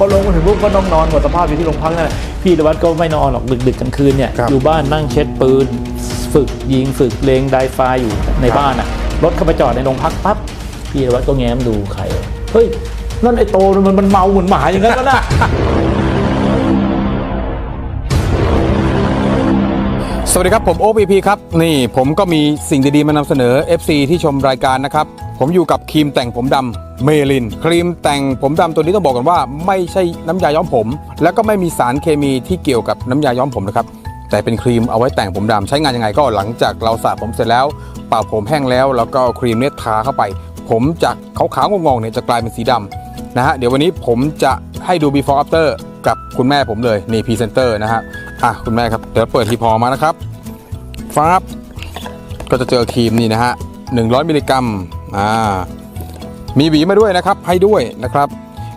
พอลงมาถึงปุ๊บก็ต้องนอนหมดสภาพอยู่ที่โรงพักนั่นแหละพี่นวัดก็ไม่นอนหรอกดึกๆกลางคืนเนี่ยครับ อยู่บ้านนั่งเช็ดปืน ฝึกยิงฝึกเลงไดไฟอยู่ในบ้านอะรถเข้าไปจอดในโรงพักปั๊บพี่นวัดก็แง้มดูใครเฮ้ยนั่นไอ้โตมันมันเมาเหมือนหมาอย่างนั้นแล้วนะ สวัสดีครับ ผมโอ p พีครับ นี่ผมก็มีสิ่งดี ๆ มานำเสนอ FC ที่ชมรายการนะครับ ผมอยู่กับครีมแต่งผมดำ เมลิน ครีมแต่งผมดำตัวนี้ต้องบอกกันว่า ไม่ใช่น้ำยาย้อมผม แล้วก็ไม่มีสารเคมีที่เกี่ยวกับน้ำยาย้อมผมนะครับแต่เป็นครีมเอาไว้แต่งผมดำใช้งานยังไงก็หลังจากเราสระผมเสร็จแล้วเป่าผมแห้งแล้ว แล้วก็ครีมเนี่ยทาเข้าไป ผมจากขาวๆงงๆเนี่ยจะกลายเป็นสีดำนะฮะเดี๋ยววันนี้ผมจะให้ดู before after กับคุณแม่ผมเลยนี่พรีเซนเตอร์นะฮะอะคุณแม่ครับเดี๋ยวเปิดทีพอมานะครับฟ้าบก็จะเจอครีมนี่นะฮะ100 มิลลิกรัมอ่า มีหวีมาด้วยนะครับให้ด้วยนะครับ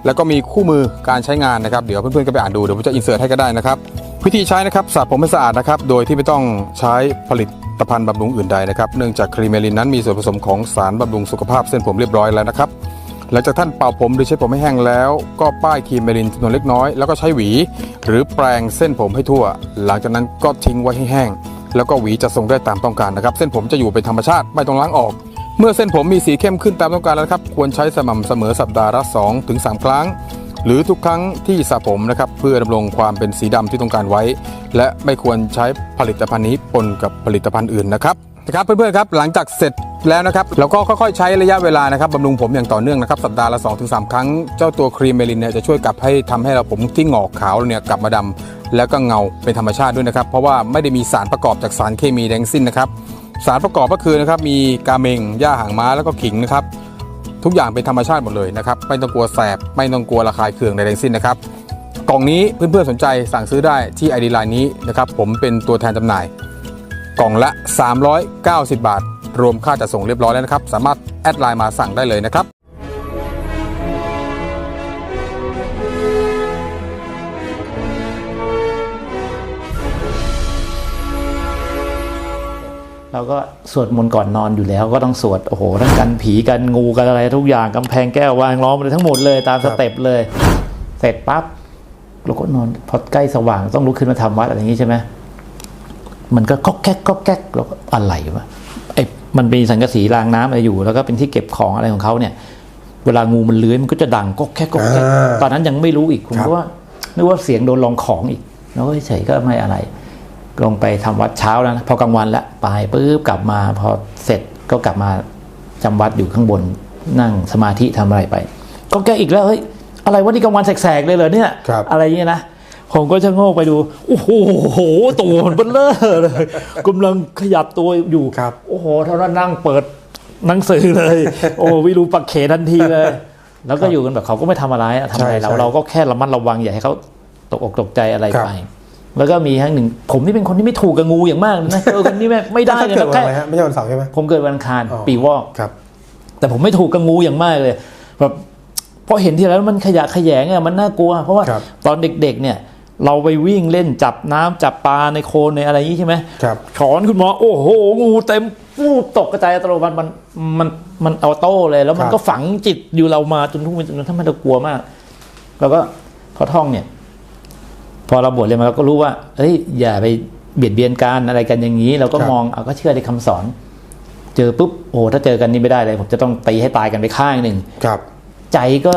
แล้วก็มีคู่มือการใช้งานนะครับเดี๋ยวเพื่อนๆก็ไปอ่านดูเดี๋ยวผมจะอินเสิร์ตให้ก็ได้นะครับ วิธีใช้นะครับสระผมให้สะอาดนะครับโดยที่ไม่ต้องใช้ผลิตภัณฑ์บำรุงอื่นใดนะครับเนื่องจากครีมเมลินนั้นมีส่วนผสมของสารบำรุงสุขภาพเส้นผมเรียบร้อยแล้วนะครับหลังจากท่านเป่าผมหรือใช้ผมให้แห้งแล้ว ก็ป้ายครีมเมลินจำนวนเล็กน้อยแล้วก็ใช้หวี หรือแปรงเส้นผมให้ทั่ว หลังจากนั้นก็ทิ้งไว้ให้แห้งแล้วก็หวีจะทรงได้ตามต้องการนะครับ เส้นผมจะอยู่เป็นธรรมชาติไม่ต้องล้างออก เมื่อเส้นผมมีสีเข้มขึ้นตามต้องการแล้วครับ ควรใช้สม่ำเสมอสัปดาห์ละ2ถึง3ครั้ง หรือทุกครั้งที่สระผมนะครับเพื่อดำรงความเป็นสีดำที่ต้องการไว้ และไม่ควรใช้ผลิตภัณฑ์นี้ปนกับผลิตภัณฑ์อื่นนะครับนะครับเพื่อนๆครับหลังจากเสร็จแล้วนะครับเราก็ค่อยๆใช้ระยะเวลานะครับบำรุงผมอย่างต่อเนื่องนะครับสัปดาห์ละ 2-3 ครั้งเจ้าตัวครีมเมลินเนี่ยจะช่วยกลับให้ทำให้เราผมที่งอกขาวเนี่ยกลับมาดำแล้วก็เงาเป็นธรรมชาติด้วยนะครับ เพราะว่าไม่ได้มีสารประกอบจากสารเคมีแดงสิ้นนะครับ สารประกอบก็คือนะครับมีกาเมงหญ้าหางม้าแล้วก็ขิงนะครับ ทุกอย่างเป็นธรรมชาติหมดเลยนะครับไม่ต้องกลัวแสบไม่ต้องกลัวระคายเคืองใดทั้งสิ้นนะครับกล่องนี้เพื่อนๆสนใจสั่งซื้อได้ที่ไอดีไลน์นี้นะครับผมเป็นตัวแทนจำหน่าย กล่องละ 390 บาท รวมค่าจัดส่งเรียบร้อยแล้วนะครับ สามารถแอดไลน์มาสั่งได้เลยนะครับ เราก็สวดมนต์ก่อนนอนอยู่แล้วก็ต้องสวดโอ้โหทั้งกันผีกันงูกันอะไรทุกอย่างกำแพงแก้ววางล้อมเลยทั้งหมดเลยตามสเต็ปเลย เสร็จปั๊บเราก็นอนพอใกล้สว่างต้องลุกขึ้นมาทำวัดอะไรอย่างนี้ใช่ไหมมันก็ก๊อกแก๊กก๊อกแก๊กเราก็อะไรวะไอ้มันเป็นสังกะสีรางน้ำอะไรอยู่ แล้วก็เป็นที่เก็บของอะไรของเขาเนี่ย เวลางูมันเลื้อยมันก็จะดังก๊อกแก๊กก๊อกแก๊กอ่าตอนนั้นยังไม่รู้อีกผมครับก็ว่านึกว่าเสียงโดนลองของอีกแล้วก็เฉยๆก็ไม่อะไร ลงไปทำวัดเช้าแล้วนะพอกลางวันละไปปุ๊บกลับมาพอเสร็จก็กลับมาจำวัดอยู่ข้างบนนั่งสมาธิทำอะไรไป ก็แก้อีกแล้วเฮ้ยอะไรวะนี่กลางวันแสกๆเลยเหรอเนี่ยครับอะไรเงี้ยนะผมก็ชะโงกไปดู โอ้โหตัวมันเบลอเลยกำลังขยับตัวอยู่ครับโอ้โหเท่านั้นนั่งเปิดหนังสือเลย โอ้วิรูปักเขทันทีเลย แล้วก็อยู่กันแบบเขาก็ไม่ทำอะไรอะทำอะไรใช่เราใช่เราก็แค่ระมัดระวังอย่าให้เขาตกอกตกใจอะไรครับไป แล้วก็มีครั้งหนึ่ง ผมนี่เป็นคนที่ไม่ถูกกับงูอย่างมากเลยนะเออคนนี้ไม่ไม่ได้เลยเกิดนะวันแค่อะไรฮะไม่ใช่วันเสาร์ใช่ไหมผมเกิดวันอังคารอ๋อปีวอกครับ แต่ผมไม่ถูกกับงูอย่างมากเลยแบบพอเห็นทีแล้วมันขยะแขยงอะมันน่ากลัว เพราะว่าครับตอนเด็ก ๆ เนี่ย เราไปวิ่งเล่นจับน้ำจับปลาในโคลนในอะไรอย่างนี้ใช่ไหมครับช้อนขึ้นมาโอ้โหงูเต็มฟูบตกกระจายอัตโนมัติมันมันมันออโต้เลย แล้วมันครับก็ฝังจิตอยู่เรามาจนทุกวันจนถ้ามันเรากลัวมาก แล้วก็พอท่องเนี่ย พอเราบวชเลยมาเราก็รู้ว่าเอ้ย อย่าไปเบียดเบียนกันอะไรกันอย่างนี้ เราก็ครับมองเอาก็เชื่อในคำสอน เจอปุ๊บโอ้ถ้าเจอกันนี่ไม่ได้เลย ผมจะต้องตีให้ตายกันไปข้างหนึ่งครับ ใจก็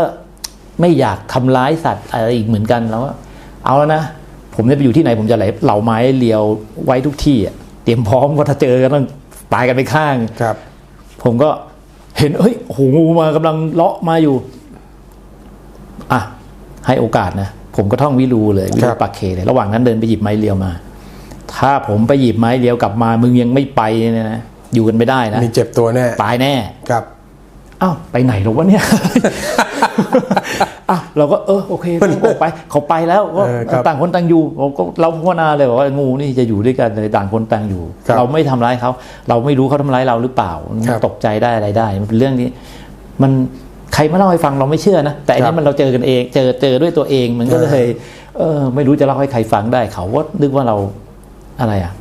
ไม่อยากทำร้ายสัตว์อะไรอีกเหมือนกันแล้วก็เอาแล้วนะผมจะไปอยู่ที่ไหนผมจะไหลเหล่าไม้เลียวไว้ทุกที่อะเตรียมพร้อมว่าถ้าเจอกันต้องตายกันไปข้างครับ ผมก็เห็นเฮ้ยโหงูมากำลังเลาะมาอยู่อะให้โอกาสนะ ผมก็ท่องวิรูเลยวิครูรับปักเคเลยระหว่างนั้นเดินไปหยิบไม้เลียวมา ถ้าผมไปหยิบไม้เลียวกลับมามึงยังไม่ไปเนี่ยนะอยู่กันไม่ได้นะมีเจ็บตัวแน่ตายแน่ครับอ้าวไปไหนหรอวะเนี่ยอะเราก็เออโอเคเขาไปเขาไปแล้วก็เออครับต่างคนต่างอยู่ผมก็เราภาวนาเลยบอกว่างูนี่จะอยู่ด้วยกันเลยต่างคนต่างอยู่ครับเราไม่ทำร้ายเขาเราไม่รู้เขาทำร้ายเราหรือเปล่าครับตกใจได้อะไรได้มันเป็นเรื่องที่มัน ใครมาเล่าให้ฟังเราไม่เชื่อนะ แต่อันครันี้บมันเราเจอกันเอง เจอเจอด้วยตัวเองมันก็เลยเออ ไม่รู้จะเล่าให้ใครฟังได้เขาว่านึกว่าเราอะไรอะ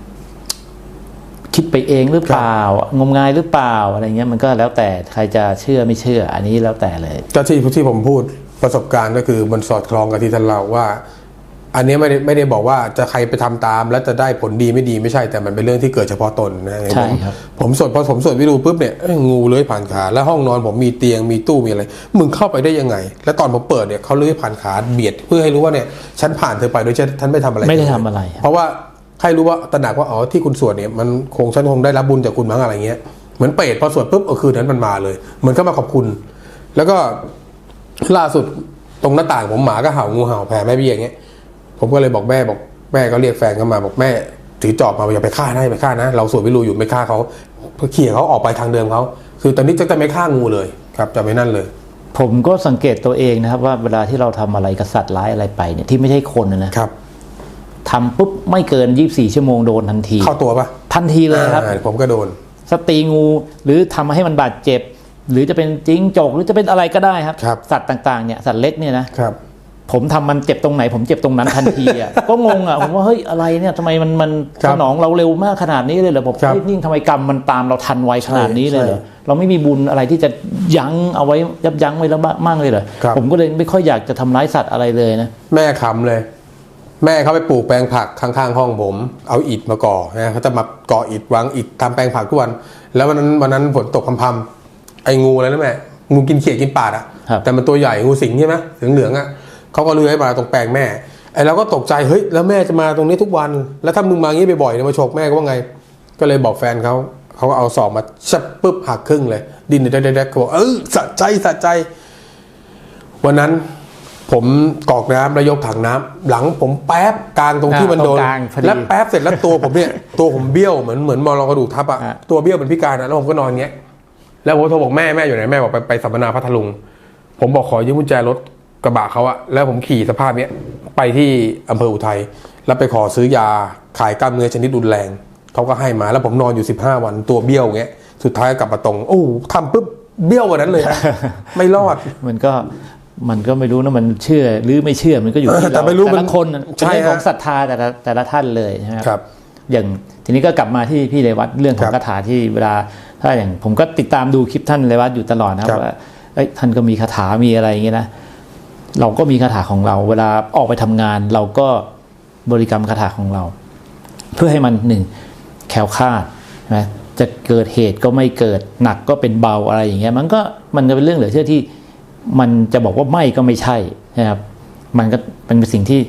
คิดไปเองหรือเปล่า งมงายหรือเปล่าอะไรเงี้ยมันก็แล้วแต่ใครจะเชื่อไม่เชื่อ อันนี้แล้วแต่เลย ก็ที่ที่ผมพูดประสบการณ์ก็คือมันสอดคล้องกับที่ท่านเล่าว่า อันนี้ไม่ได้ไม่ได้บอกว่าจะใครไปทำตาม แล้วจะได้ผลดีไม่ดีไม่ใช่แต่มันเป็นเรื่องที่เกิดเฉพาะตนนะใช่ผมครับผมสวดพอผมสวดวิดูปุ๊บเนี่ยเอ้ยงูเลื้อยผ่านขาแล้วห้องนอนผมมีเตียงมีตู้มีอะไรมึงเข้าไปได้ยังไง แล้วตอนผมเปิดเนี่ยเขาเลื้อยผ่านขาเบียดเพื่อให้รู้ว่าเนี่ยฉันผ่านเธอไปโดยฉันไม่ทำอะไรไม่ได้ทำอะไรครับเพราะว่าให้รู้ว่าตระหนักว่าอ๋อที่คุณสวดเนี่ยมันคงฉันคงได้รับบุญจากคุณมั้งอะไรเงี้ยเหมือนเปรตพอสวดปุ๊บเออคืนนั้นมันมาเลยเหมือนก็มาขอบคุณ แล้วก็ล่าสุดตรงหน้าต่างผมหมาก็เห่างูเห่าแผ่แม่เบี้ยอย่างเงี้ย ผมก็เลยบอกแม่บอกแม่ก็เรียกแฟนเข้ามาบอกแม่ถือจอบมาอย่าไปฆ่านะอย่าไปฆ่านะ เราสวดวิรูอยู่ไม่ฆ่าเขาเพื่อเขี่ยเขาออกไปทางเดิมเขาคือตอนนี้จะจะไม่ฆ่างูเลยครับจะไม่นั่นเลย ผมก็สังเกตตัวเองนะครับ ว่าเวลาที่เราทำอะไรกับสัตว์ร้ายอะไรไปเนี่ยที่ไม่ใช่คนนะนะครับทำปุ๊บไม่เกิน 24 ชั่วโมงโดนทันที เข้าตัวปะทันทีเลยครับอ่าผมก็โดน สตีงูหรือทำให้มันบาดเจ็บ หรือจะเป็นจิ้งจกหรือจะเป็นอะไรก็ได้ครับครับสัตว์ต่างๆเนี่ยสัตว์เล็กเนี่ยนะครับ ผมทำมันเจ็บตรงไหน ผมเจ็บตรงนั้นทันทีอะก็งงอะผมว่าเฮ้ยอะไรเนี่ยทำไมมันมันครัสบนองเราเร็วมากขนาดนี้เลยเหรอผมครับเฮ้ยนี่ทำไมกรรมมันตามเราทันไวขนาดนี้เลยเหรอใช่เราไม่มีบุญอะไรที่จะยั้งเอาไว้ยับยั้งไว้แล้วบ้างเลยเหรอครับผมก็เลยไม่ค่อยอยากจะทำร้ายสัตว์อะไรเลยนะแม่ขำเลย แม่เขาไปปลูกแปลงผักข้างๆห้องผม เอาอิฐมาก่อนะเขาจะมาก่ออิฐวางอิฐทำแปลงผักทุกวัน แล้ววันนั้นวันนั้นฝนตกพำๆไอ้งูอะไรนะแม่งูกินเขียดกินปาดอะครับแต่มันตัวใหญ่งูสิงใช่ไหมเหลืองๆอะ เขาก็เลื้อยมาตรงแปลงแม่ไอ้เราก็ตกใจเฮ้ยแล้วแม่จะมาตรงนี้ทุกวัน แล้วถ้ามึงมางี้บ่อยๆเนี่ยมาฉกแม่ก็ว่าไง ก็เลยบอกแฟนเขาเขาก็เอาสอบมาชับปุ๊บหักครึ่งเลย ดินเด็กๆเขาบอกเออสะใจสะใจ วันนั้นผมกรอกน้ำแล้วยกถังน้ำหลังผมแป๊บกลางตรงที่อ่ามันโดนตรงกลางพอดีแล้วแป๊บเสร็จแล้วตัวผมเนี่ยตัวผมเบี้ยวเหมือนเหมือนมอลกระดูกทับอะฮะตัวเบี้ยวเป็นพิการอะแล้วผมก็นอนอย่างเงี้ยแล้วผมโทรบอกแม่แม่อยู่ไหนแม่บอกไปไปสัมมนาพัทลุง ผมบอกขอยืมกุญแจรถ กระบะเขาอะแล้วผมขี่สภาพเนี้ยไปที่อำเภออุทัยแล้วไปขอซื้อยาขายกล้ามเนื้อชนิดรุนแรงเขาก็ให้มาแล้วผมนอนอยู่ 15 วันตัวเบี้ยวอย่างเงี้ยสุดท้ายกลับมาตรงโอ้ทำปุ๊บเบี้ยวกว่านั้นเลยไม่รอดมันก็มันก็ไม่รู้นะมันเชื่อหรือไม่เชื่อมันก็อยู่ที่แต่เราไม่รู้แต่มัละนคนน่ะเป็นใช่เรื่องของฮะศรัทธาแต่ละแต่ละท่านเลยนะคครัรับ อย่างทีนี้ก็กลับมาที่พี่เรวัตเรื่องขอคงรับคาถาที่เวลา ถ้าอย่างผมก็ติดตามดูคลิปท่านเรวัตอยู่ตลอดนะครับครับว่าเอ้ยท่านก็มีคาถามีอะไรอย่างเงี้ยนะ เราก็มีคาถาของเรา เวลาออกไปทำงาน เราก็บริกรรมคาถาของเรา เพื่อให้มันหนึ่งแคล้วคลาดนะจะเกิดเหตุก็ไม่เกิดหนักก็เป็นเบาอะไรอย่างเงี้ยมันก็มันก็เป็นเรื่องเหลือเชื่อที่มันจะบอกว่าไม่ก็ไม่ใช่นะครับมันก็เป็นสิ่งที่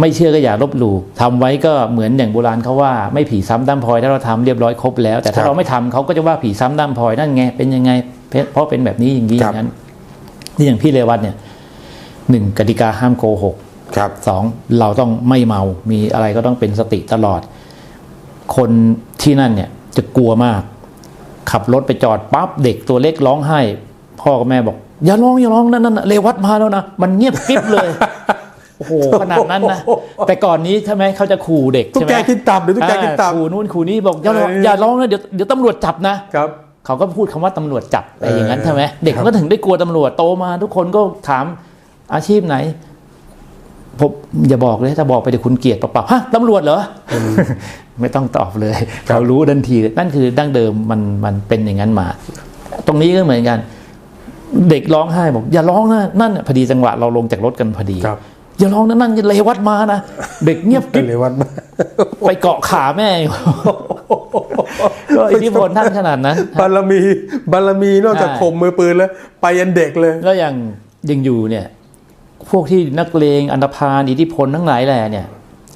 ไม่เชื่อก็อย่าลบหลู่ทำไว้ก็เหมือนอย่างโบราณเขาว่าไม่ผีซ้ำด้ามพลอยถ้าเราทำเรียบร้อยครบแล้ว แต่ถ้าครับเราไม่ทำเขาก็จะว่าผีซ้ำด้ามพลอยนั่นไงเป็นยังไงเพราะเพราะเป็นแบบนี้อย่างนี้อครับย่างนั้นนี่อย่างพี่เรวัตเนี่ย หนึ่งกติกาห้ามโกหกครับสองเราต้องไม่เมา มีอะไรก็ต้องเป็นสติตลอด คนที่นั่นเนี่ยจะกลัวมาก ขับรถไปจอดปั๊บเด็กตัวเล็กร้องไห้ พ่อกับแม่บอก อย่าร้องอย่าร้องนั่นนั่นน่ะเลวัดมาแล้วนะ มันเงียบกริบเลยโอ้โหขนาดนั้นนะแต่ก่อนนี้ใช่ไหมเขาจะขู่เด็กตุ๊กใช่ไหมแกกินตับหรือตุ๊กแกกินตับอ่าขู่นู่นขู่นี่บอกอย่าร้องเออออย่าร้องนะเดี๋ยวเดี๋ยวตำรวจจับนะครับเขาก็พูดคำว่าตำรวจจับอะไรอย่างนั้นเออใช่ไหมเด็กครับมันก็ถึงได้กลัวตำรวจโตมา ทุกคนก็ถาม อาชีพไหนผมอย่าบอกเลยถ้าบอกไปเดี๋ยวคุณเกลียดเปล่าๆฮะตำรวจเหรออไม่ต้องตอบเลยเขารู้ทันทีนั่นคือดั้งเดิมมันมันเป็นอย่างนั้นมา ตรงนี้ก็เหมือนกัน เด็กร้องไห้บอก อย่าร้องนะนั่นน่ะพอดีจังหวะเราลงจากรถกันพอดีครับอย่าร้องนะนั่นเลวัดมานะเด็กเงียบกริบเลยวัดมาไปเกาะขาแม่อยู่ก็อิทธิพลท่านขนาดนั้นบารมีบารมีนอกจากใช่ข่มมือปืนแล้ว ไปยันเด็กเลย ก็อย่างยังอยู่เนี่ย พวกที่นักเลงอันธพาลอิทธิพลทั้งหลายแหล่เนี่ย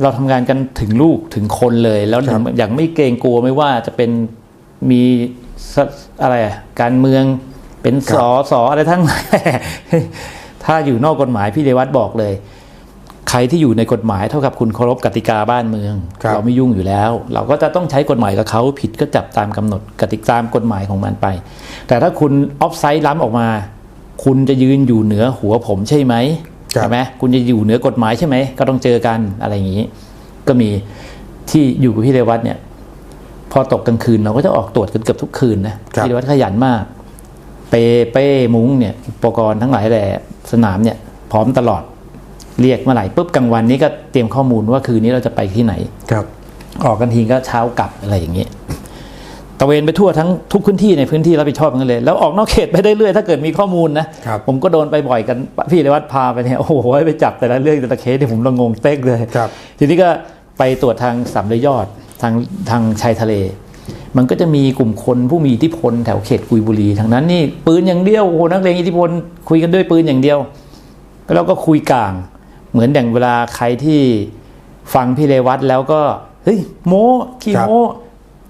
เราทำงานกันถึงลูกถึงคนเลย แล้วครับอย่างไม่เกรงกลัวไม่ว่าจะเป็นมีสอะไรอะการเมืองเป็นสอสออะไรทั้งหลายแหล่ถ้าอยู่นอกกฎหมายพี่เรวัตบอกเลย ใครที่อยู่ในกฎหมายเท่ากับคุณเคารพกติกาบ้านเมืองครับเราไม่ยุ่งอยู่แล้ว เราก็จะต้องใช้กฎหมายกับเขาผิดก็จับตามกำหนดกติกาตามกฎหมายของมันไป แต่ถ้าคุณออฟไซด์ล้ำออกมา คุณจะยืนอยู่เหนือหัวผมใช่ไหมครับ ใช่ไหมคุณจะอยู่เหนือกฎหมายใช่ไหมก็ต้องเจอกันอะไรอย่างนี้ ก็มีที่อยู่กับพี่เรวัตเนี่ย พอตกกลางคืนเราก็จะออกตรวจกันเกือบทุกคืนนะครับพี่เรวัตขยันมาก เปเป้มุ้งเนี่ยอุปกรณ์ทั้งหลายแหล่สนามเนี่ย พร้อมตลอดเรียกเมื่อไหร่ปุ๊บกลางวันนี้ก็เตรียมข้อมูลว่าคืนนี้เราจะไปที่ไหนครับ ออกกันทีก็เช้ากลับอะไรอย่างนี้ ตระเวนไปทั่วทั้งทุกพื้นที่ในพื้นที่รับผิดชอบกันเลย แล้วออกนอกเขตไปได้เรื่อยถ้าเกิดมีข้อมูลนะครับผมก็โดนไปบ่อยกันพี่เลวัดพาไปเนี่ยโอ้โหไปจับแต่ละเรื่องแต่ละเคสที่ผมระงงเต๊กเลยครับทีนี้ก็ไปตรวจทางสามระยอดทางทางชายทะเล มันก็จะมีกลุ่มคนผู้มีอิทธิพลแถวเขตกุยบุรีทางนั้นนี่ปืนอย่างเดียวโอ้โหนักเลงอิทธิพลคุยกันด้วยปืนอย่างเดียวแล้วก็คุยกลาง เหมือนอย่างเวลาใครที่ฟังพี่เลวัตแล้วก็เฮ้ยโมขี้โม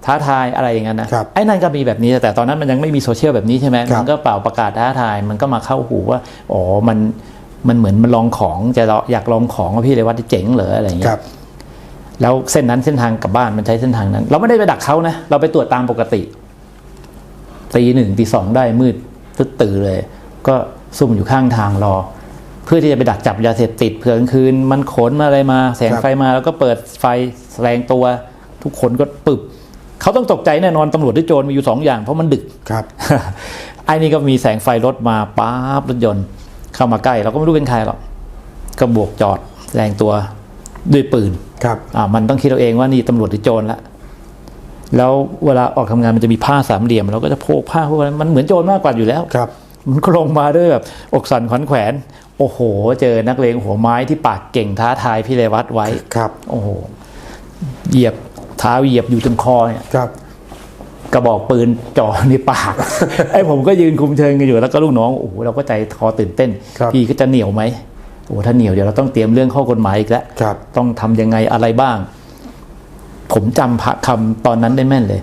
ท้าทายอะไรอย่างนั้นนะครับไอ้นั่นก็มีแบบนี้แต่ตอนนั้นมันยังไม่มีโซเชียลแบบนี้ใช่ไหมครับมันก็เป่าประกาศท้าทายมันก็มาเข้าหูว่าอ๋อมันมันเหมือนมันลองของจะอยากลองของว่าพี่เลวัตเจ๋งเหรออะไรอย่างคเงี้รัยบแล้วเส้นนั้นเส้นทางกลับบ้านมันใช้เส้นทางนั้น เราไม่ได้ไปดักเขานะเราไปตรวจตามปกติตีหนึ่งตีสองได้มืดตึ๊ดตื่นเลย ก็ซุ่มอยู่ข้างทางรอ เพื่อที่จะไปดักจับยาเสพติดเผื่อกลางคืน มันขนมาอะไรมา แสงครับไฟมาแล้วก็เปิดไฟแสดงตัว ทุกคนก็ปึบ เขาต้องตกใจแน่นอนตำรวจที่โจรมีอยู่สองอย่างเพราะมันดึกครับไอ้นี่ก็มีแสงไฟรถมาป๊าบรถยนต์เข้ามาใกล้ เราก็ไม่รู้เป็นใครหรอกก็บวกจอดแสดงตัวด้วยปืนครับอ่ามันต้องคิดเอาเองว่านี่ตำรวจหรือโจรละแล้วเวลาออกทำงานมันจะมีผ้าสามเหลี่ยมเราก็จะโพกผ้าพวกนั้นมันเหมือนโจรมากกว่าอยู่แล้วครับ มันก็ลงมาด้วยแบบอกสั่นขวัญแขวน โอ้โห เจอนักเลงหัวไม้ที่ปากเก่งท้าทายพี่เลวัตไว้ครับ โอ้โหเหยียบ เท้าเหยียบอยู่จนคอเนี่ยครับ กระบอกปืนจ่อในปากไอ้ผมก็ยืนคุมเชิงกันอยู่แล้วก็ลูกน้องโอ้โหเราก็ใจคอตื่นเต้นครับพี่ก็จะเหนียวไหมโอ้ถ้าเหนียวเดี๋ยวเราต้องเตรียมเรื่องข้อกฎหมายอีกแล้วครับต้องทำยังไงอะไรบ้าง ผมจำพระคำตอนนั้นได้แม่นเลย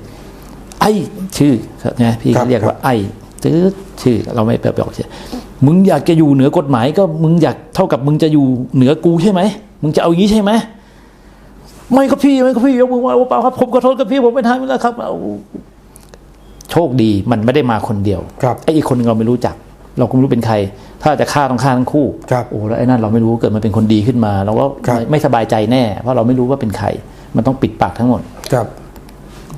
ไอ้ชื่อนะพี่ครับเรียกว่า ไอ้ตื้อชื่อ เราไม่ไปบอกชื่อมึงอยากจะอยู่เหนือกฎหมายก็มึงอยากเท่ากับมึงจะอยู่เหนือกูใช่ไหมมึงจะเอาอย่างนี้ใช่ไหม ไม่ครับพี่ไม่ครับพี่ยกมือไหว้ว่าเปล่าครับผมขอโทษครับพี่ผมไม่ทำแล้วครับเอาโชคดีมันไม่ได้มาคนเดียวครับไอ้อีกคนหนึงเราไม่รู้จัก เราก็ไม่รู้เป็นใคร ถ้าจะฆ่าต้องฆ่าทั้งคู่ครับโอ้แล้วไอ้นั่นเราไม่รู้เกิดมันเป็นคนดีขึ้นมา เราก็ครับไม่ไม่สบายใจแน่ เพราะเราไม่รู้ว่าเป็นใคร มันต้องปิดปากทั้งหมดครับ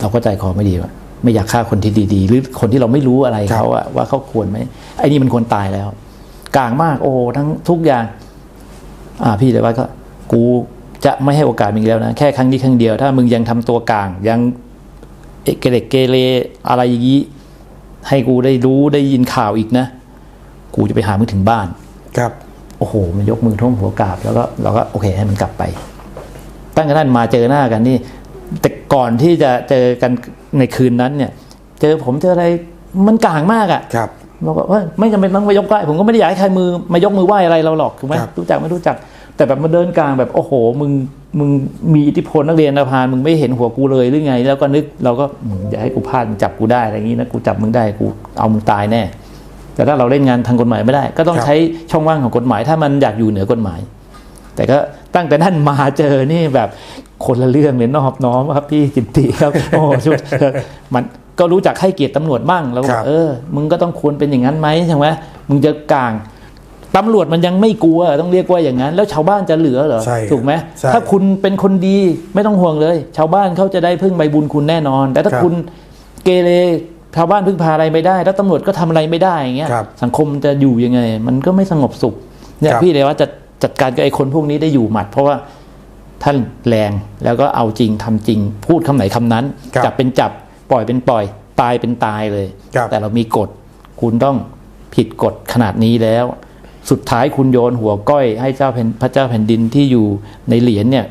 เราก็ใจคอไม่ดีว่าไม่อยากฆ่าคนที่ดีๆ หรือคนที่เราไม่รู้อะไรครับเขาอะว่าเขาควรไหมไอ้นี่มันควรตายแล้ว กลางมากโอ้ทั้งทุกอย่าง อ่าพี่เลยว่าก็ กู จะไม่ให้โอกาสมึงอีกแล้วนะ แค่ครั้งนี้ครั้งเดียว ถ้ามึงยังทำตัวกลาง ยังเอกเรกเกเรอะไรอย่างนี้ให้กูได้รู้ได้ยินข่าวอีกนะ กูจะไปหามึงถึงบ้าน ครับ โอ้โห มันยกมือท่วมหัวกราบ แล้วก็เราก็โอเคให้มันกลับไป ตั้งแต่นั้นมาเจอหน้ากันนี่ แต่ก่อนที่จะเจอกันในคืนนั้นเนี่ย เจอผมเจออะไรมันกลางมากอะ่ะ ครับเราก็ว่าไม่จำเป็นต้องมายกไหว้ผมก็ไม่ได้อยากให้ใครมือมายกมือไหว้อะไรเราหรอกถูกไหมครับรู้จักไม่รู้จัก แต่แบบมาเดินกลางแบบโอ้โห มึงมึงมีอิทธิพลนักเรียนอาพานมึงไม่เห็นหัวกูเลยหรือไง แล้วก็นึกเราก็อืมอย่าให้กูพลาดมึงจับกูได้อะไรอย่างนี้นะกูจับมึงได้กูเอามึงตายแน่ แต่ถ้าเราเล่นงานทางกฎหมายไม่ได้ ก็ต้องครับใช้ช่องว่างของกฎหมาย ถ้ามันอยากอยู่เหนือกฎหมาย แต่ก็ตั้งแต่นั้นมาเจอนี่แบบคนละเรื่องเลยนอบน้อมครับพี่จิตติครับโอ้ชุดมันก็รู้จักให้เกียรติตำรวจบ้างแล้วก็ครับเออ มึงก็ต้องควรเป็นอย่างนั้นไหมใช่ไหมมึงจะกลาง ตำรวจมันยังไม่กลัวต้องเรียกว่าอย่างนั้น แล้วชาวบ้านจะเหลือเหรอใช่ถูกไหมใช่ถ้าคุณเป็นคนดีไม่ต้องห่วงเลย ชาวบ้านเขาจะได้พึ่งใบบุญคุณแน่นอน แต่ถ้าครับคุณเกเรชาวบ้านพึ่งพาอะไรไม่ได้ แล้วตำรวจก็ทำอะไรไม่ได้อย่างเงี้ยครับสังคมจะอยู่ยังไง มันก็ไม่สงบสุขเนี่ยครับพี่เลยว่าจะจัดการกับไอ้คนพวกนี้ได้อยู่หมัด เพราะว่าท่านแรงแล้วก็เอาจริงทำจริง พูดคำไหนคำนั้นครับจับเป็นจับปล่อยเป็นปล่อย ตายเป็นตายเลยครับแต่เรามีกฎคุณต้องผิดกฎขนาดนี้แล้ว สุดท้ายคุณโยนหัวก้อยให้เจ้าแผ่นพระเจ้าแผ่นดินที่อยู่ในเหรียญเนี่ย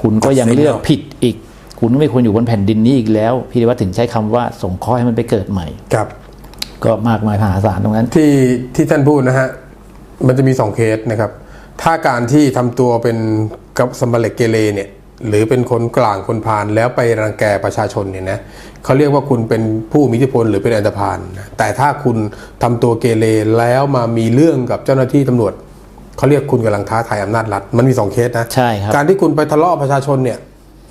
คุณก็ยังเลือกผิดอีก คุณไม่ควรอยู่บนแผ่นดินนี้อีกแล้ว พี่เลยว่าถึงใช้คำว่าส่งข้อให้มันไปเกิดใหม่ครับ ก็มากมายมหาศาลตรงนั้น ที่ที่ท่านพูดนะฮะมันจะมีสองเคสนะครับ ถ้าการที่ทำตัวเป็นกับสมบัติเกเรเนี่ย หรือเป็นคนกลางคนพาลแล้วไปรังแกประชาชนเนี่ยนะเขาเรียกว่าคุณเป็นผู้มีอิทธิพลหรือเป็นอันธพาลนะแต่ถ้าคุณทำตัวเกเรแล้วมามีเรื่องกับเจ้าหน้าที่ตำรวจเขาเรียกคุณกำลังท้าทายอำนาจรัฐมันมีสองเคสนะใช่ครับการที่คุณไปทะเลาะประชาชนเนี่ย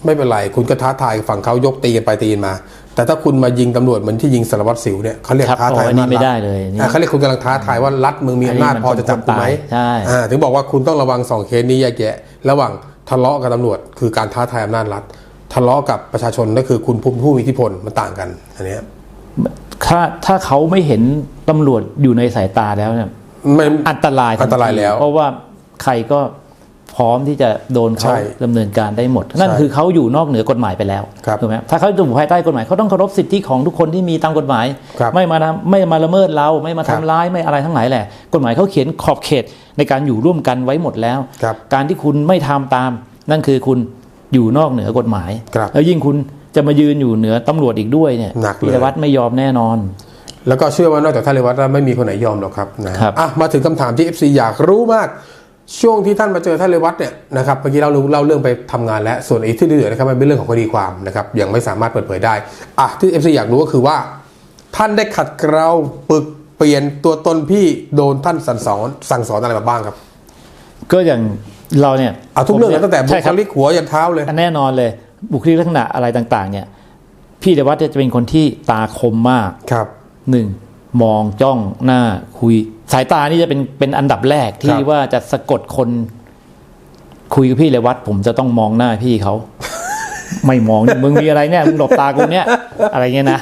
ไม่เป็นไรคุณก็ท้าทายฝั่งเขายกตีกันไปตีกันมา แต่ถ้าคุณมายิงตำรวจเหมือนที่ยิงสารวัตรสิวเนี่ยเขาเรียกครับท้าทายโอ้อันนี้อำนาจไม่รัฐได้เลยนี่อะเขาเรียกคุณกำลังท้าทายว่ารัฐมึงมีอำนาจอันนี้มันพอจะจับกูไหมใช่อ่าถึงบอกว่าคุณต้องระวังสองเคสนี้แยกแยะ ระหว่าง ทะเลาะกับตำรวจ คือการท้าทายอำนาจรัฐ ทะเลาะกับประชาชนก็คือคุณผู้ผู้มีอิทธิพลมันต่างกันอันเนี้ยถ้าถ้าเขาไม่เห็นตำรวจอยู่ในสายตาแล้วเนี่ยไม่อันตรายทันทีอันตรายแล้ว เพราะว่าใครก็ พพร้อมที่จะโดนเขาใช่ดำเนินการได้หมด นั่นใช่คือเขาอยู่นอกเหนือกฎหมายไปแล้วครับถูกไหมถ้าเขาอยู่ภายใต้กฎหมายเขาต้องเคารพสิทธิของทุกคนที่มีตามกฎหมายครับไม่มาทำไม่มาละเมิดเราไม่มาครัทำบร้ายไม่อะไรทั้งหลายแหละ กฎหมายเขาเขียนขอบเขตในการอยู่ร่วมกันไว้หมดแล้วครับการที่คุณไม่ทำตาม นั่นคือคุณอยู่นอกเหนือกฎหมายครับแล้วยิ่งคุณจะมายืนอยู่เหนือตำรวจอีกด้วยเนี่ยหนักเลยพิรวัตรไม่ยอมแน่นอนแล้วก็เชื่อว่านอกจากท่านเรวัตแล้วไม่มีคนไหนยอมหรอกครับนะครับอะมาถึงคำถามที่ FC อยากรู้มาก ช่วงที่ท่านมาเจอท่านเรวัตเนี่ยนะครับเมื่อกี้เราเล่าเรื่องไปทำงานแล้วส่วนไอ้ที่เหลือนะครับมันเป็นเรื่องของคดีความนะครับยังไม่สามารถเปิดเผยได้อะที่ FC อยากรู้ก็คือว่า ท่านได้ขัดเกลาปึกเปลี่ยนตัวตนพี่โดนท่านสั่งสอนสั่งสอนอะไรมาบ้างครับ ก็อย่างเราเนี่ยเอาทุกเรื่องเลยตั้งแต่บุใช่คครับลิกหัวยันเท้าเลยแน่นอนเลย บุคลิกลักษณะอะไรต่างๆ เนี่ย พี่เดวัตจะเป็นคนที่ตาคมมากครับหนึ่ง มองจ้องหน้าคุย สายตานี่จะเป็นเป็นอันดับแรกที่ครับว่าจะสะกดคน คุยกับพี่เรวัตผมจะต้องมองหน้าพี่เขา ไม่มองเนี่ยมึงมีอะไรเนี่ยมึงหลบตากูเนี่ยอะไรเงี้ยนะ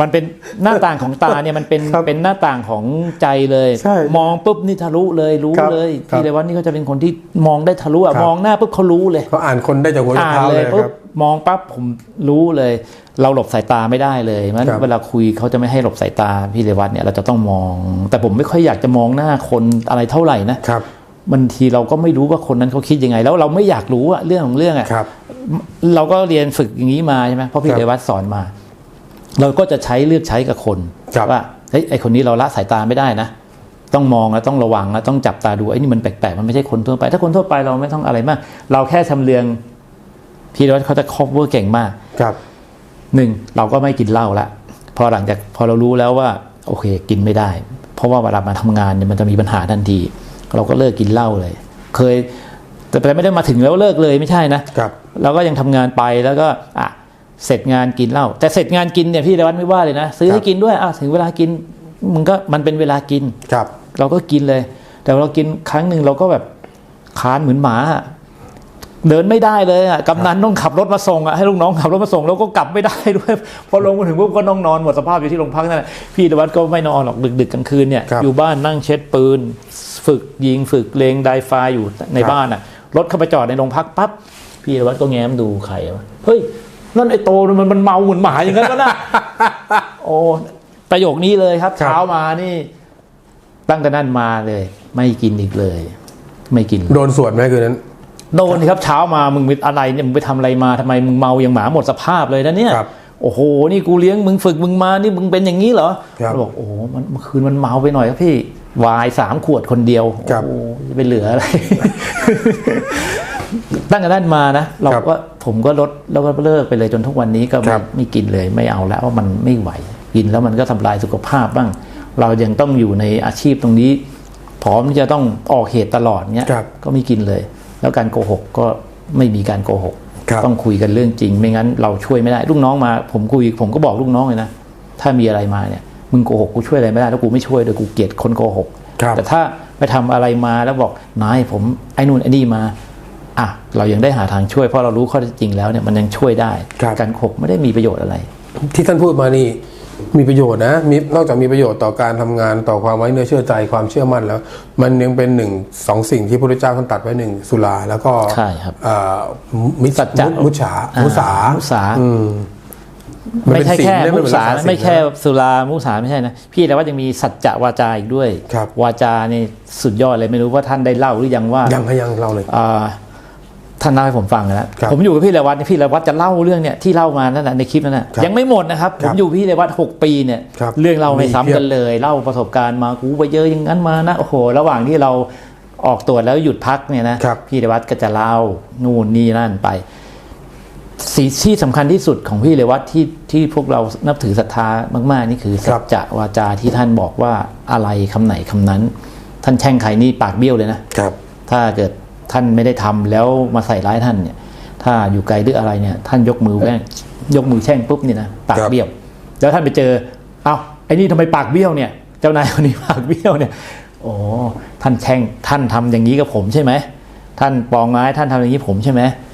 มันเป็นหน้าต่างของตาเนี่ยมันเป็นครับเป็นหน้าต่างของใจเลยใช่มองปุ๊บนี่ทะลุเลยรู้ครับเลยครับพี่เรวัตนี่เขาจะเป็นคนที่มองได้ทะลุอะครับมองหน้าปุ๊บเขารู้เลยเขาอ่านคนได้จากหัวยันอ่านเท้าเลเลยยปุ๊คบรับมองปั๊บผมรู้เลย เราหลบสายตาไม่ได้เลยมันครับเวลาคุยเขาจะไม่ให้หลบสายตาพี่เรวัตเนี่ยเราจะต้องมอง แต่ผมไม่ค่อยอยากจะมองหน้าคนอะไรเท่าไหร่นะครับ บางทีเราก็ไม่รู้ว่าคนนั้นเขาคิดยังไง แล้วเราไม่อยากรู้อะเรื่องของเรื่องอะครับเราก็เรียนฝึกอย่างนี้มาใช่ไหมเพราะพี่ครับเรวัตสอนมา เราก็จะใช้เลือกใช้กับคนครับว่าเฮ้ยไอคนนี้เราละสายตาไม่ได้นะต้องมองแล้วต้องระวังแล้วต้องจับตาดูไอ้นี่มันแปลกๆมันไม่ใช่คนทั่วไป ถ้าคนทั่วไปเราไม่ต้องอะไรมาก เราแค่ชำเลืองพี่เรวัตเขาจะครอบเวอร์เก่งมากครับหนึ่งเราก็ไม่กินเหล้าละพอหลังจากพอเรารู้แล้วว่า โอเค กินไม่ได้ เพราะว่าเวลามาทำงานเนี่ยมันจะมีปัญหาทันที เราก็เลิกกินเหล้าเลย เคย แต่แต่ไม่ได้มาถึงแล้วเลิกเลยไม่ใช่นะครับ เราก็ยังทำงานไปแล้วก็อะเสร็จงานกินเหล้าแต่เสร็จงานกินเนี่ยพี่เรวัตไม่ว่าเลยนะ ซื้อครัให้บกินด้วยอะถึงเวลากินมันก็มันเป็นเวลากินครับ เราก็กินเลย แต่เรากินครั้งหนึ่งเราก็แบบคานเหมือนหมาอะเดินไม่ได้เลยอะกำนันต้องขับรถมาส่งอะให้ลูกน้องขับรถมาส่งแล้วก็กลับไม่ได้ด้วยพอลงมาถึงปุ๊บก็ต้องนอนหมดสภาพอยู่ที่โรงพักนั่นแหละพี่นวัดก็ไม่นอนหรอกดึกๆกลางคืนเนี่ยครับอยู่บ้านนั่งเช็ดปืน ฝึกยิงฝึกเลงไดไฟอยู่ในครับบ้านอะรถเข้าไปจอดในโรงพักปั๊บพี่นวัดก็แง้มดูใครวะเฮ้ยนั่นไอ้โตมันมันเมาเหมือนหมาอย่างนั้นก็น่ะโอ้ประโยคนี้เลยครับครับเช้ามานี่ ตั้งแต่นั้นมาเลย ไม่กินอีกเลย ไม่กิน โดนสวดไหมคืนนั้น โดนสิครับเช้ามามึงเป็นอะไรเนี่ยมึงไปทำอะไรมาทำไมมึงเมาอย่างหมาหมดสภาพเลยนะเนี่ยครับโอ้โห นี่กูเลี้ยงมึงฝึกมึงมา นี่มึงเป็นอย่างนี้เหรอครับเราบอกโอ้โหมันเมื่อคืนมันเมาไปหน่อยครับพี่ วายสามขวดคนเดียวครับโอ้โหจะไปเหลืออะไร ตั้งแต่นั้นมานะ เราครับก็ผมก็ลดแล้วก็เลิกไปเลยจนทุกวันนี้ก็คไม่รับไม่กินเลยไม่เอาแล้วว่ามันไม่ไหว กินแล้วมันก็ทำลายสุขภาพบ้าง เรายังต้องอยู่ในอาชีพตรงนี้ พร้อมที่จะต้องออกเหตุตลอดเนี้ยครับก็ไม่กินเลย แล้วการโกหกก็ไม่มีการโกหกครับต้องคุยกันเรื่องจริง ไม่งั้นเราช่วยไม่ได้ ลูกน้องมา ผมคุยผมก็บอกลูกน้องเลยนะ ถ้ามีอะไรมาเนี่ย มึงโกหกกูช่วยอะไรไม่ได้แล้วกูไม่ช่วยโดยกูเกลียดคนโกหกครับแต่ถ้าไปทำอะไรมาแล้วบอกนายผมไอ้นู่นไอ้นี่มาอะเรายังได้หาทางช่วยเพราะเรารู้ข้อเท็จจริงแล้วเนี่ยมันยังช่วยได้ครับการโกหกไม่ได้มีประโยชน์อะไร ที่ท่านพูดมานี่มีประโยชน์นะมีนอกจากมีประโยชน์ต่อการทำงานต่อความไว้เนื้อเชื่อใจความเชื่อมั่นแล้ว มันยังเป็นหนึ่งสองสิ่งที่พระพุทธเจ้าท่านตัดไว้หนึ่งสุราแล้วก็ใช่ครับเอ่อมิสัจจะมุฉาอ่ามุสามุสาอืมน ไม่เป็นใช่ศีลแค่นะมุนเป็นสารักษนะไม่ศีลแค่นะสุรามุสาไม่ใช่นะพี่แต่ว่ายังมีสัจจะวาจาอีกด้วยครับวาจานี่สุดยอดเลยไม่รู้ว่าท่านได้เล่าหรือยังว่ายังให้ยังเล่าเลยอ่าท่านเล่าให้ผมฟังแล้วครับผมอยู่กับพี่เรวัตพี่เรวัตจะเล่าเรื่องเนี่ยที่เล่ามานั่นนะในคลิปนั้นนะครับยังไม่หมดนะครับคผรับมอยู่พี่เรวัตหกปีเนี่ยครับเรื่องเราไม่ซ้ำมีเพียบกันเลย เล่าประสบการณ์มากูไปเจออย่างนั้นมานะโอ้โห ระหว่างที่เราออกตรวจแล้วหยุดพักเนี่ยนะครับพี่เรวัตก็จะเล่านู่นนี่นั่นไป สิ่งที่สำคัญที่สุดของพี่เรวัตที่ที่พวกเรานับถือศรัทธามาก ๆ นี่คือครัสับจจะวาจาที่ท่านบอกว่าอะไรคำไหนคำนั้น ท่านแช่งใครนี่ปากเบี้ยวเลยนะครับ ถ้าเกิดท่านไม่ได้ทำแล้วมาใส่ร้ายท่านเนี่ย ถ้าอยู่ไกลหรืออะไรเนี่ย ท่านยกมือแว่งยกมือแช่งปุ๊บเนี่ยนะปากครับเบี้ยว แล้วท่านไปเจอ เอ้าไอ้นี่ทำไมปากเบี้ยวเนี่ย เจ้านายคนนี้ปากเบี้ยวเนี่ยโอ้ท่านแช่งท่านทำอย่างนี้กับผมใช่ไหมท่านปองร้ายท่านทำอย่างนี้ผมใช่ไหมเพ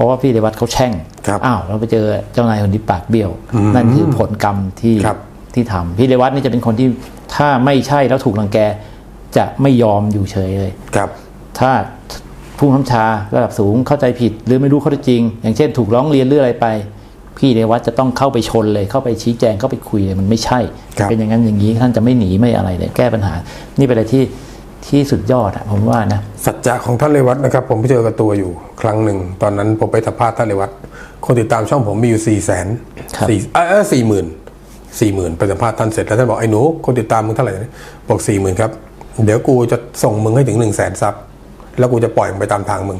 ราะว่าพี่เดวัตเขาแช่งครับอ้าวเราไปเจอเจ้านายคนนี้ปากเบี้ยวอืมนั่นคือผลกรรมที่ครับที่ทำพี่เดวัตนี่จะเป็นคนที่ถ้าไม่ใช่แล้วถูกรังแกจะไม่ยอมอยู่เฉยเลยครับ ถ้าผู้บังคับบัญชาระดับสูงเข้าใจผิดหรือไม่รู้ข้อเท็จจริง อย่างเช่นถูกร้องเรียนเรื่องอะไรไป พี่ในวัดจะต้องเข้าไปชนเลยเข้าไปชี้แจงเข้าไปคุยเลยมันไม่ใช่ครับเป็นอย่างนั้นอย่างนี้ท่านจะไม่หนีไม่อะไรเลยแก้ปัญหา นี่เป็นอะไรที่ ที่สุดยอดอะผมว่านะสัจจะของท่านเรวัตนะครับ ผมไปเจอกับตัวอยู่ครั้งหนึ่ง ตอนนั้นผมไปสัมภาษณ์ท่านเรวัตคนติดตามช่องผมมีอยู่สี่แสนครับสี่เออสี่หมื่นสี่หมื่นไปสัมภาษณ์ท่านเสร็จแล้วท่านบอกไอ้หนูคนติดตามมึงเท่าไหร่นะบอกสี่หมื่นครับเดี๋ยวกูจะส่งมึงให้ถึงหนึ่งแสนซับแล้วกูจะปล่อยมึงไปตามทางมึง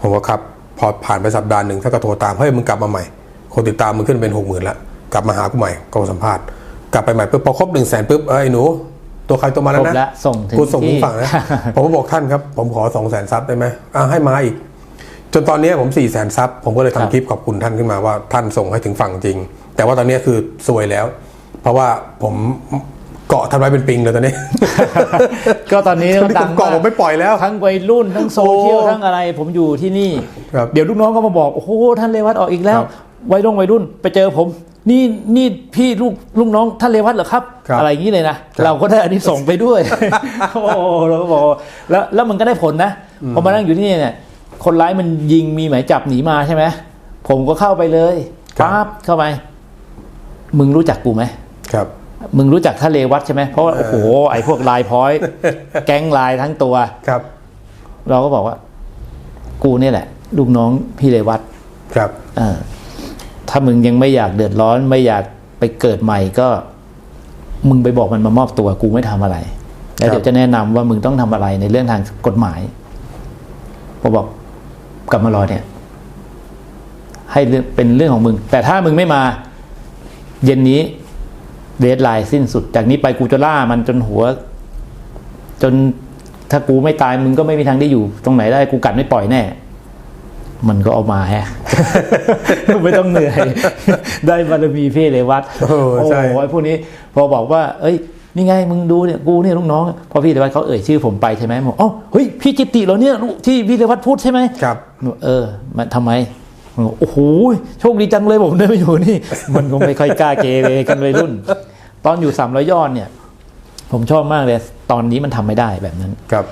ผมว่าครับ พอผ่านไปสัปดาห์หนึ่งท่านก็โทรตามเฮ้ยมึงกลับมาใหม่ คนติดตามมึงขึ้นเป็นหกหมื่นละกลับมาหากูใหม่ก็สัมภาษณ์กลับไปใหม่ปุ๊บพอครบหนึ่งแสนปุ๊บเอ้ยไอ้หนู ตัวใครตัวมาแล้วครนะบแล้วส่งถึงกูส่งถึงที่ฝั่งนะ ผมก็บอกท่านครับ ผมขอสองแสนซับได้ไหมอ่าให้มาอีก จนตอนนี้ผมสี่แสนซับผมก็เลยครับทำคลิปขอบคุณท่านขึ้นมาว่าท่านส่งให้ถึงฝั่งจริง แต่ว่าตอนนี้คือซวยแล้ว เพราะว่าผมเกาะทำไว้เป็นปิงเลยตอนนี้ ก็ตอนนี้ตอนนี้ผมเกาะผมไม่ปล่อยแล้ว ทั้งวัยรุ่นทั้งโซเชียลโอ้ทั้งอะไร ผมอยู่ที่นี่ครับเดี๋ยวลูกน้องก็มาบอก โอ้โหท่านเรวัตออกอีกแล้วครับวัยรุ่นวัยรุ่น ไปเจอผม นี่นี่พี่ลูกลูกน้องท่านเรวัตเหรอครับ ครับอะไรอย่างนี้เลยนะครับเราก็ได้อันนี้ส่งส์ไปด้วย โอ้เราก็บอกแล้วแล้วมันก็ได้ผลนะพอมานั่งอยู่ที่นี่เนี่ย คนร้ายมันยิงมีหมายจับหนีมาใช่ไหมผมก็เข้าไปเลยปั๊บเข้าไป มึงรู้จักกูไหม ครับ มึงรู้จักท่านเรวัตใช่ไหมเพราะว่าโอ้โหไอ้พวกลายพอยต์แก๊งลายทั้งตัว ครับ เราก็บอกว่า กูเนี่ยแหละ ลูกน้องพี่เรวัตครับ เออ ถ้ามึงยังไม่อยากเดือดร้อน ไม่อยากไปเกิดใหม่ก็ มึงไปบอกมันมามอบตัวกูไม่ทำอะไรแล้วเดี๋ยวจะแนะนำว่ามึงต้องทำอะไรในเรื่องทางกฎหมายผมบอกกลับมารอเนี่ย ให้เรื่องเป็นเรื่องของมึง แต่ถ้ามึงไม่มา เย็นนี้เดทไลน์สิ้นสุด จากนี้ไปกูจะล่ามันจนหัว จนถ้ากูไม่ตายมึงก็ไม่มีทางได้อยู่ ตรงไหนได้กูกัดไม่ปล่อยแน่ มันก็เอามาแฮะไม่ต้องเหนื่อย ได้บารมีพี่เลยวัดโอ้ใช่โอ้ยพวกนี้ พอบอกว่า เอ้ยนี่ไงมึงดูเนี่ยกูเนี่ยลูกน้องพอพี่เลวัตเขาเอ่ยชื่อผมไปใช่ไหมบอกอ๋อเฮ้ยพี่จิตติเหรอเนี่ยลูกที่พี่เลวัตพูดใช่ไหมครับบอกเออมันทำไมมันบอกโอ้โหโชคดีจังเลยผมได้มาอยู่นี่ มันคงไม่ค่อยกล้าเกเรกันเลยรุ่น ตอนอยู่สามร้อยยอดเนี่ย ผมชอบมากเลย ตอนนี้มันทำไม่ได้แบบนั้นครับ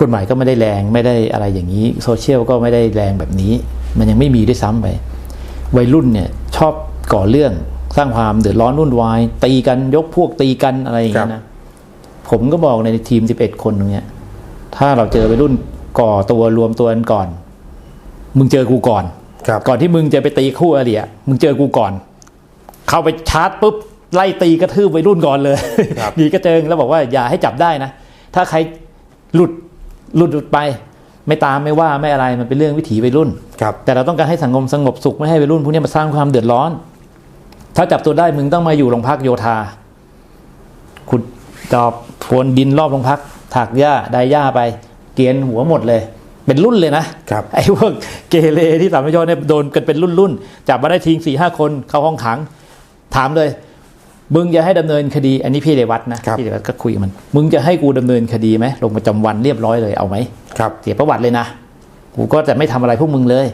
กฎหมายก็ไม่ได้แรงไม่ได้อะไรอย่างนี้โซเชียลก็ไม่ได้แรงแบบนี้ มันยังไม่มีด้วยซ้ำไปวัยรุ่นเนี่ยชอบก่อเรื่องสร้างความเดือดร้อนวุ่นวาย ตีกันยกพวกตีกันอะไรอย่างเงี้ยครันะบผมก็บอกในทีม 11 คนตรงเนี้ยถ้าเราเจอวัยรุ่นก่อตัวรวมตัวกันก่อน มึงเจอกูก่อนครับก่อนที่มึงจะไปตีคู่อริอะมึงเจอกูก่อน เข้าไปชาร์จปุ๊บไล่ตีกระทืบวัยรุ่นก่อนเลยครับหนีกระเจิงแล้วบอกว่าอย่าให้จับได้นะ ถ้าใครหลุด หลุดหลุดไป ไม่ตามไม่ว่าไม่อะไรมันเป็นเรื่องวิถีวัยรุ่นครับแต่เราต้องการให้สังคมสงบสุขไม่ให้วัยรุ่นพวกนี้มาสร้างความเดือดร้อน ถ้าจับตัวได้มึงต้องมาอยู่โรงพักโยธาขุดจอบพรวนดินรอบโรงพักถากหญ้าไดหญ้าไป เกลียนหัวหมดเลย เป็นรุ่นเลยนะครับไอ้พวกเกเรที่สามยอดเนี่ยโดนกันเป็นรุ่นรุ่นๆจับมาได้ทิ้งสี่ห้าคนเข้าห้องขัง ถามเลย มึงจะให้ดำเนินคดี อันนี้พี่เรวัตนะครับพี่เรวัตก็คุยกับมัน มึงจะให้กูดำเนินคดีไหมลงประจำวันเรียบร้อยเลยเอาไหมครับเสียประวัติเลยนะกูก็จะไม่ทำอะไรพวกมึงเลย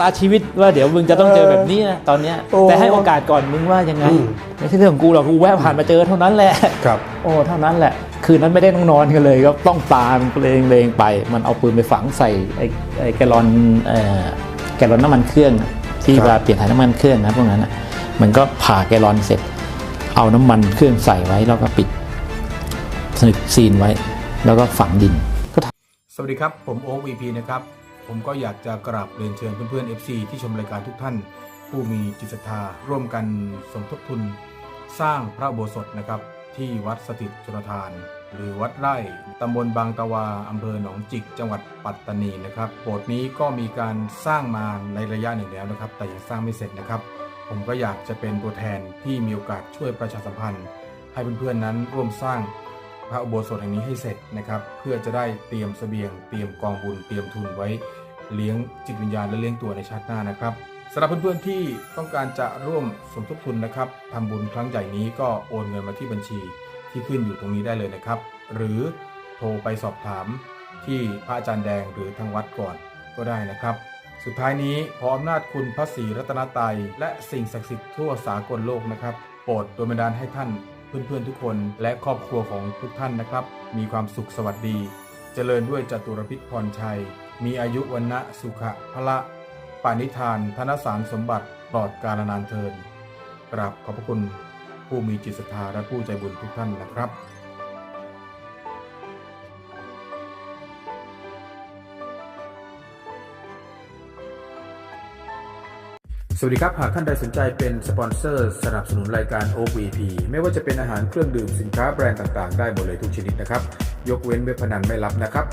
ตาชีวิตว่าเดี๋ยวมึงจะต้องเจอแบบนี้นะตอนเนี้ยโอ้แต่ให้โอกาสก่อนมึงว่ายังไงอืมไม่ใช่เรื่องของกูหรอกกูแวะผ่านมาเจอเท่านั้นแหละครับโอ้เท่านั้นแหละ คืนนั้นไม่ได้ต้องนอนกันเลยก็ต้องตามเลงเลงไป มันเอาปืนไปฝังใส่ไอ้ไอ้แกลลอนเอ่อแกลลอนน้ำมันเครื่องอะที่ครับว่าเปลี่ยนถ่ายน้ำมันเครื่องนะพวกนั้นอะมันก็ผ่าแกลลอนเสร็จ เอาน้ำมันเครื่องใส่ไว้แล้วก็ปิดสนิทซีนไว้ แล้วก็ฝังดินก็ทสวัสดีครับ ผมโอ๊ควีพีนะครับ ผมก็อยากจะกราบเรียนเชิญเพื่อนๆ FC ที่ชมรายการทุกท่าน ผู้มีจิตศรัทธาร่วมกันสมทบทุน สร้างพระโบสถนะครับ ที่วัดสถิตชนทาน หรือวัดไร่ตำบลบางตะวาอำเภอหนองจิก จังหวัดปัตตานีนะครับโบสถ์นี้ก็มีการสร้างมาในระยะหนึ่งแล้วนะครับ แต่ยังสร้างไม่เสร็จนะครับ ผมก็อยากจะเป็นตัวแทนที่มีโอกาสช่วยประชาสัมพันธ์ ให้เพื่อนๆนั้นร่วมสร้างพระอุโบสถแห่งนี้ให้เสร็จนะครับ เพื่อจะได้เตรียมเสบียง เตรียมกองบุญเตรียมทุนไว้เลี้ยงจิตวิญญาณและเลี้ยงตัวในชาติหน้านะครับสำหรับเพื่อนๆที่ต้องการจะร่วมสมทบทุนนะครับทำบุญครั้งใหญ่นี้ก็โอนเงินมาที่บัญชีที่ขึ้นอยู่ตรงนี้ได้เลยนะครับ หรือโทรไปสอบถามที่พระอาจารย์แดงหรือทางวัดก่อนก็ได้นะครับ สุดท้ายนี้ขออำนาจคุณพระศรีรัตนตรัยและสิ่งศักดิ์สิทธิ์ทั่วสากลโลกนะครับ โปรดโดยบันดาลให้ท่านเพื่อนๆทุกคนและครอบครัวของทุกท่านนะครับ มีความสุขสวัสดีเเจริญด้วยจตุรพิษพรชัย มีอายุวันนะสุขะพละปานิธาน ธนสารสมบัติปลอดกาลนานเทินกราบขอบพระคุณผู้มีจิตศรัทธาและผู้ใจบุญทุกท่านนะครับ สวัสดีครับ หากท่านใดสนใจเป็นสปอนเซอร์ สนับสนุนรายการ OVP ไม่ว่าจะเป็นอาหารเครื่องดื่มสินค้าแบรนด์ต่างๆ ได้หมดเลยทุกชนิดนะครับ ยกเว้นเว็บพนันไม่รับนะครับ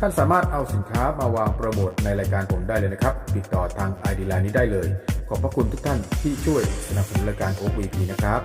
ท่านสามารถเอาสินค้ามาวางโปรโมทในรายการผมได้เลยนะครับ ติดต่อทาง ID ไลน์นี้ได้เลย ขอบพระคุณทุกท่านที่ช่วยสนับสนุนรายการ OVP นะครับ